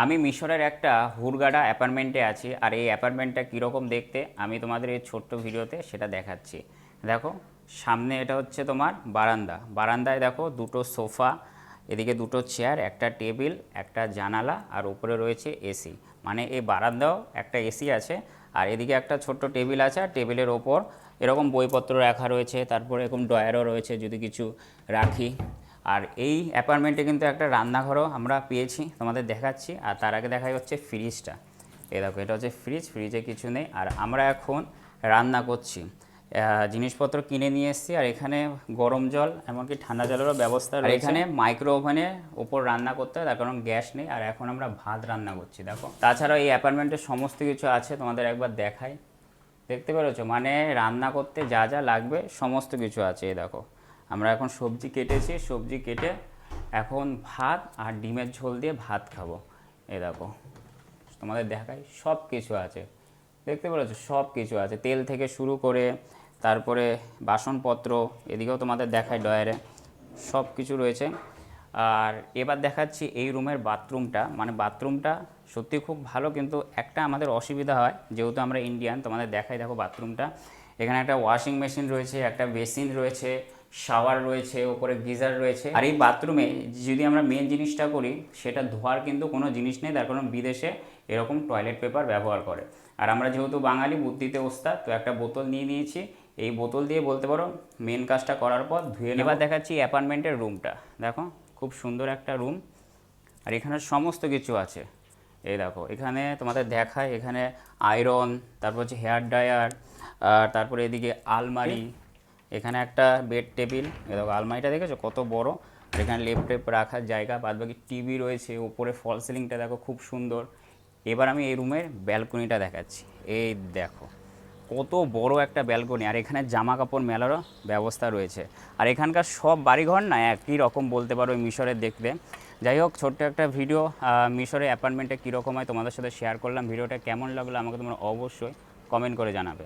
আমি মিশরের একটা হুরগাডা অ্যাপার্টমেন্টে আছি, আর এই অ্যাপার্টমেন্টটা কীরকম দেখতে আমি তোমাদের এই ছোট্ট ভিডিওতে সেটা দেখাচ্ছি। দেখো, সামনে এটা হচ্ছে তোমার বারান্দা। বারান্দায় দেখো, দুটো সোফা, এদিকে দুটো চেয়ার, একটা টেবিল, একটা জানালা, আর উপরে রয়েছে এসি। মানে এই বারান্দাও একটা এসি আছে, আর এদিকে একটা ছোট্ট টেবিল আছে, আর টেবিলের ওপর এরকম বইপত্র রাখা রয়েছে, তারপরে এরকম ড্রয়ারও রয়েছে যদি কিছু রাখি। আর এই অ্যাপার্টমেন্টে কিন্তু একটা রান্নাঘরও আমরা পেয়েছি তোমাদের দেখাচ্ছি। আর তার আগে দেখাই হচ্ছে ফ্রিজটা এই দেখো এটা হচ্ছে ফ্রিজ ফ্রিজে কিছু নেই। আর আমরা এখন রান্না করছি। জিনিসপত্র কিনে নিয়ে এসেছি আর এখানে গরম জল এমনকি ঠান্ডা জলেরও ব্যবস্থা আর এখানে মাইক্রো ওভেনে ওপর রান্না করতে হয় তার কারণ গ্যাস নেই। আর এখন আমরা ভাত রান্না করছি দেখো। তাছাড়াও এই অ্যাপার্টমেন্টে সমস্ত কিছু আছে তোমাদের একবার দেখাই। দেখতে পেরেছ? মানে রান্না করতে যা যা লাগবে সমস্ত কিছু আছে এই দেখো। আমরা এখন সবজি কেটেছি, সবজি কেটে এখন ভাত আর ডিমের ঝোল দিয়ে ভাত খাব। এই দেখো, তোমাদের দেখাই সব কিছু আছে। দেখতে পেরেছ? সব কিছু আছে। তেল থেকে শুরু করে তারপরে বাসনপত্র, এদিকেও তোমাদের দেখায় ডয়ারে সব কিছু রয়েছে। আর এবার দেখাচ্ছি এই রুমের বাথরুমটা। মানে বাথরুমটা সত্যি খুব ভালো, কিন্তু একটা আমাদের অসুবিধা হয়। যেহেতু আমরা ইন্ডিয়ান, তোমাদের দেখাই দেখো বাথরুমটা। এখানে একটা ওয়াশিং মেশিন রয়েছে, একটা বেসিন রয়েছে শাওয়ার রয়েছে ওপরে গিজার রয়েছে। আর এই বাথরুমে যদি আমরা মেন জিনিসটা করি সেটা ধোয়ার কিন্তু কোনো জিনিস নেই তার কারণ বিদেশে এরকম টয়লেট পেপার ব্যবহার করে। আর আমরা যেহেতু বাঙালি বুদ্ধিতে ওস্তাদ তো একটা বোতল নিয়ে নিয়েছি। এই বোতল দিয়ে বলতে পারো মেন কাজটা করার পর ধুয়ে এবার দেখাচ্ছি অ্যাপার্টমেন্টের রুমটা দেখো খুব সুন্দর একটা রুম আর এখানে সমস্ত কিছু আছে। এই দেখো এখানে তোমাদের দেখায় এখানে আয়রন তারপর হচ্ছে হেয়ার ড্রায়ার আর তারপরে এদিকে আলমারি। এখানে একটা বেড টেবিল দেখো আলমারিটা দেখেছ? কত বড়। এখানে লেপ টেপ রাখার জায়গা বাদ বাকি টিভি রয়েছে ওপরে ফল সিলিংটা দেখো খুব সুন্দর। এবার আমি এই রুমের ব্যালকনিটা দেখাচ্ছি। এই দেখো, কত বড় একটা ব্যালকনি আর এখানে জামা কাপড় মেলারও ব্যবস্থা রয়েছে। আর এখানকার সব বাড়িঘর না একই রকম বলতে পারো মিশরের দেখতে। যাই হোক, ছোট্ট একটা ভিডিও মিশরের অ্যাপার্টমেন্টে কীরকম হয় তোমাদের সাথে শেয়ার করলাম। ভিডিওটা কেমন লাগল আমাকে তোমরা অবশ্যই কমেন্ট করে জানাবে।